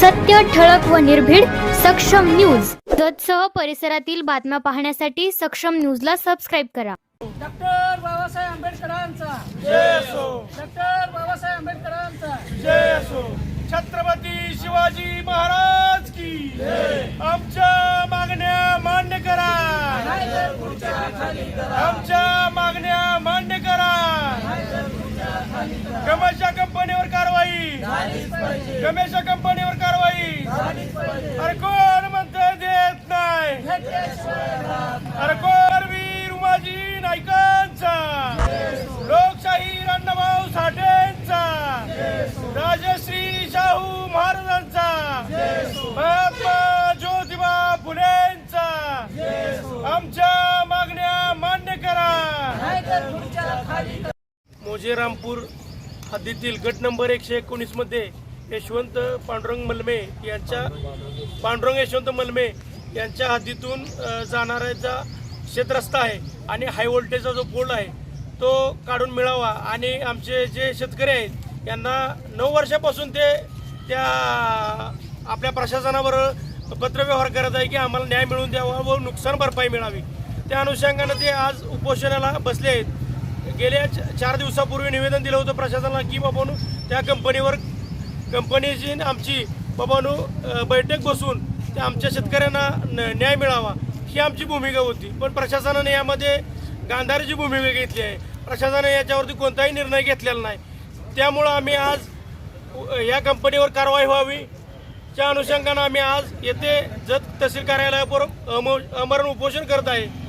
सत्य ठळक व निर्भीड सक्षम न्यूज. जतसह परिसरातील बातम्या पाहण्यासाठी सक्षम न्यूजला सबस्क्राईब करा. डॉक्टर बाबासाहेब आंबेडकरांचा. डॉक्टर बाबासाहेब आंबेडकरांचा. छत्रपती शिवाजी महाराज की आमच्या मागण्या मान्य करा. आमच्या मागण्या मान्य करा. गमेशच्या कंपनीवर कारवाई. गमेशच्या कंपनीवर मोजेरामपूर हद्दीतील गट नंबर एकशे एकोणीसमध्ये यशवंत पांडुरंग मलमे यांच्या पांडुरंग यशवंत मलमे यांच्या हद्दीतून जाणाऱ्याचा शेतरस्ता आहे आणि हाय व्होल्टेजचा जो पोल आहे तो काढून मिळावा. आणि आमचे जे शेतकरी आहेत यांना नऊ वर्षापासून ते त्या आपल्या प्रशासनावर पत्रव्यवहार करत आहे की आम्हाला न्याय मिळवून द्यावा व नुकसान भरपाई मिळावी. त्या अनुषंगानं ते आज उपोषणाला बसले आहेत. गेल्या च- चार दिवसापूर्वी निवेदन दिलं होतं प्रशासनाला की बाबानू त्या कंपनीवर कंपनीची आमची बाबांनो बैठक बसून त्या आमच्या शेतकऱ्यांना न- न्याय मिळावा ही आमची भूमिका होती. पण प्रशासनाने यामध्ये गांधारीची भूमिका घेतली आहे. प्रशासनाने याच्यावरती कोणताही निर्णय घेतलेला नाही. त्यामुळं आम्ही आज या कंपनीवर कारवाई व्हावी. त्या अनुषंगानं आम्ही आज येथे जत तहसील कार्यालयावर अम- अमरण उपोषण करत आहे.